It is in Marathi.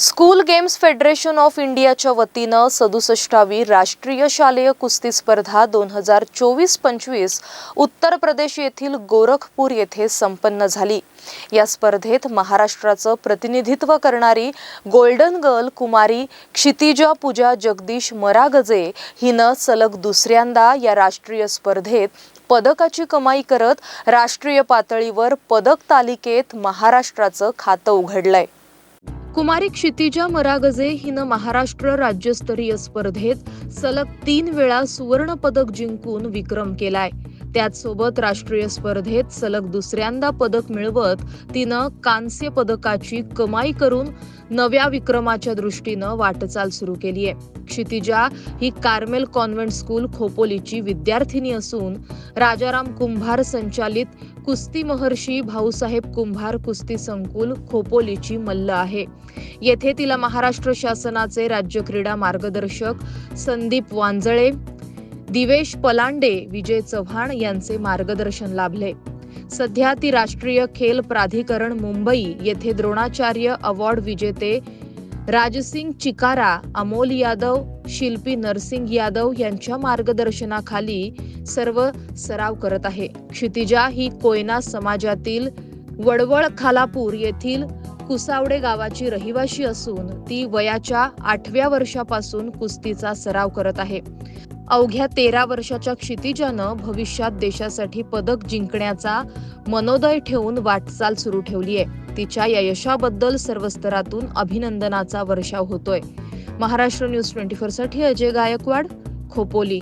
स्कूल गेम्स फेडरेशन ऑफ इंडियाच्या वतीनं सदुसष्टावी राष्ट्रीय शालेय कुस्ती स्पर्धा दोन हजार चोवीस पंचवीस उत्तर प्रदेश येथील गोरखपूर येथे संपन्न झाली. या स्पर्धेत महाराष्ट्राचं प्रतिनिधित्व करणारी गोल्डन गर्ल कुमारी क्षितिजा पूजा जगदीश मरागजे हिनं सलग दुसऱ्यांदा या राष्ट्रीय स्पर्धेत पदकाची कमाई करत राष्ट्रीय पातळीवर पदक तालिकेत महाराष्ट्राचं खातं उघडलंय. कुमारी क्षितिजा मरागजे हिनं महाराष्ट्र राज्यस्तरीय स्पर्धेत सलग तीन वेळा सुवर्ण पदक जिंकून विक्रम केलाय. त्याचसोबत राष्ट्रीय स्पर्धेत सलग दुसऱ्यांदा पदक मिळवत तिनं कांस्य पदकाची कमाई करून नव्या विक्रमाच्या दृष्टीनं वाटचाल सुरू केली आहे. क्षितिजा ही कार्मेल कॉन्व्हेंट स्कूल खोपोलीची विद्यार्थिनी असून राजाराम कुंभार संचालित कुस्ती महर्षी भाऊसाहेब कुंभार कुस्ती संकुल खोपोलीची मल्ल आहे. येथे तिला महाराष्ट्र शासनाचे राज्य क्रीडा मार्गदर्शक संदीप वांजळे दिवेश पलांडे विजय चव्हाण यांचे मार्गदर्शन लाभले. सध्या ती राष्ट्रीय खेल प्राधिकरण मुंबई येथे द्रोणाचार्य अवॉर्ड विजेते राजसिंग चिकारा अमोल यादव शिल्पी नरसिंग यादव यांच्या मार्गदर्शनाखाली सर्व सराव करत आहे. क्षितिजा ही कोयना समाजातील वडवळ खालापूर येथील कुसावडे गावाची रहिवाशी असून ती वयाच्या आठव्या वर्षापासून कुस्तीचा सराव करत आहे. अवघ्या तेरा वर्षाच्या क्षितिजानं भविष्यात देशासाठी पदक जिंकण्याचा मनोदय ठेवून वाटचाल सुरू ठेवली आहे. तिच्या या यशाबद्दल सर्व स्तरातून अभिनंदनाचा वर्षाव होतोय. महाराष्ट्र न्यूज ट्वेंटी फोरसाठी अजय गायकवाड खोपोली.